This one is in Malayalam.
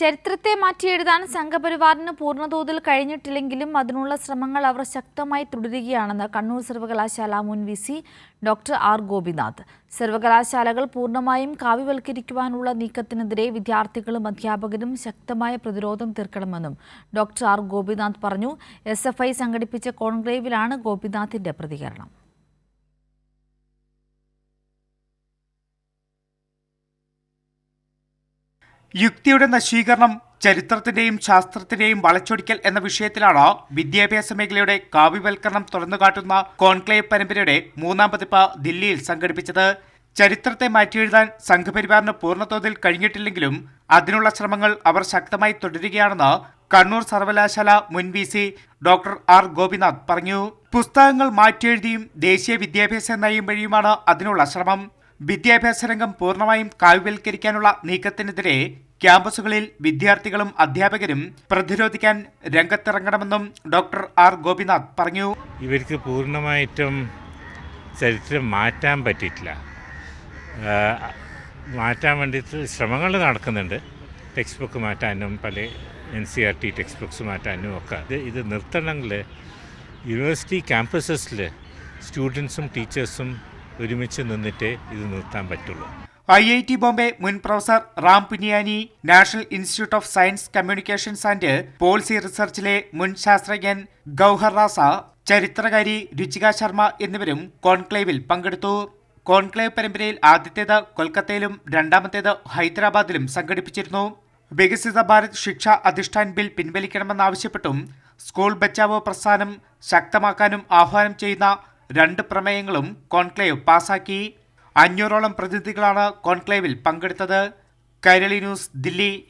ചരിത്രത്തെ മാറ്റിയെഴുതാൻ സംഘപരിവാറിന് പൂർണതോതിൽ കഴിഞ്ഞിട്ടില്ലെങ്കിലും അതിനുള്ള ശ്രമങ്ങൾ അവർ ശക്തമായി തുടരുകയാണെന്ന് കണ്ണൂർ സർവകലാശാല മുൻ V C doctor R Gopinath. സർവകലാശാലകൾ പൂർണമായും കാവ്യവൽക്കരിക്കുവാനുള്ള നീക്കത്തിനെതിരെ വിദ്യാർത്ഥികളും അധ്യാപകരും ശക്തമായ പ്രതിരോധം തീർക്കണമെന്നും ഡോക്ടർ ആർ ഗോപിനാഥ് പറഞ്ഞു. എസ് സംഘടിപ്പിച്ച കോൺക്ലേവിലാണ് ഗോപിനാഥിന്റെ പ്രതികരണം. യുക്തിയുടെ നശീകരണം ചരിത്രത്തിന്റെയും ശാസ്ത്രത്തിന്റെയും വളച്ചൊടിക്കൽ എന്ന വിഷയത്തിലാണ് വിദ്യാഭ്യാസ മേഖലയുടെ കാവ്യവൽക്കരണം തുറന്നുകാട്ടുന്ന കോൺക്ലേവ് പരമ്പരയുടെ മൂന്നാം പതിപ്പ് ദില്ലിയിൽ സംഘടിപ്പിച്ചത്. ചരിത്രത്തെ മാറ്റിയെഴുതാൻ സംഘപരിവാറിന് പൂർണതോതിൽ കഴിഞ്ഞിട്ടില്ലെങ്കിലും അതിനുള്ള ശ്രമങ്ങൾ അവർ ശക്തമായി തുടരുകയാണെന്ന് കണ്ണൂർ സർവകലാശാല മുൻ V C doctor R Gopinath പറഞ്ഞു. പുസ്തകങ്ങൾ മാറ്റിയെഴുതിയും ദേശീയ വിദ്യാഭ്യാസ നയം വഴിയുമാണ് അതിനുള്ള ശ്രമം. വിദ്യാഭ്യാസ രംഗം പൂർണമായും കാവ്യവൽക്കരിക്കാനുള്ള നീക്കത്തിനെതിരെ ക്യാമ്പസുകളിൽ വിദ്യാർത്ഥികളും അധ്യാപകരും പ്രതിരോധിക്കാൻ രംഗത്തിറങ്ങണമെന്നും ഡോക്ടർ ആർ ഗോപിനാഥ് പറഞ്ഞു. ഇവർക്ക് പൂർണമായിട്ടും ചരിത്രം മാറ്റാൻ പറ്റിയിട്ടില്ല. മാറ്റാൻ വേണ്ടിയിട്ട് ശ്രമങ്ങൾ നടക്കുന്നുണ്ട്. ടെക്സ്റ്റ് ബുക്ക് മാറ്റാനും പല N C R T text books മാറ്റാനും ഒക്കെ. ഇത് ഇത് നിർത്തണമെങ്കിൽ യൂണിവേഴ്സിറ്റി ക്യാമ്പസസിൽ സ്റ്റുഡൻസും ടീച്ചേഴ്സും ഒരുമിച്ച് നിന്നിട്ടേ ഇത് നിർത്താൻ പറ്റുള്ളൂ. ഐ ഐ ടി ബോംബെ മുൻ professor Ram Puniyani national institute of science communications and policy റിസർച്ചിലെ മുൻ ശാസ്ത്രജ്ഞൻ ഗൗഹർ റാസ ചരിത്രകാരി രുചിക ശർമ്മ എന്നിവരും കോൺക്ലേവിൽ പങ്കെടുത്തു. കോൺക്ലേവ് പരമ്പരയിൽ ആദ്യത്തേത് കൊൽക്കത്തയിലും രണ്ടാമത്തേത് ഹൈദരാബാദിലും സംഘടിപ്പിച്ചിരുന്നു. വികസിത ഭാരത് ശിക്ഷ അധിഷ്ഠാൻ ബിൽ പിൻവലിക്കണമെന്നാവശ്യപ്പെട്ടും സ്കൂൾ ബച്ചാവോ പ്രസ്ഥാനം ശക്തമാക്കാനും ആഹ്വാനം ചെയ്യുന്ന രണ്ട് പ്രമേയങ്ങളും കോൺക്ലേവ് പാസാക്കി. അഞ്ഞൂറോളം പ്രതിനിധികളാണ് കോൺക്ലേവിൽ പങ്കെടുത്തത്. കൈരളി ന്യൂസ് ദില്ലി.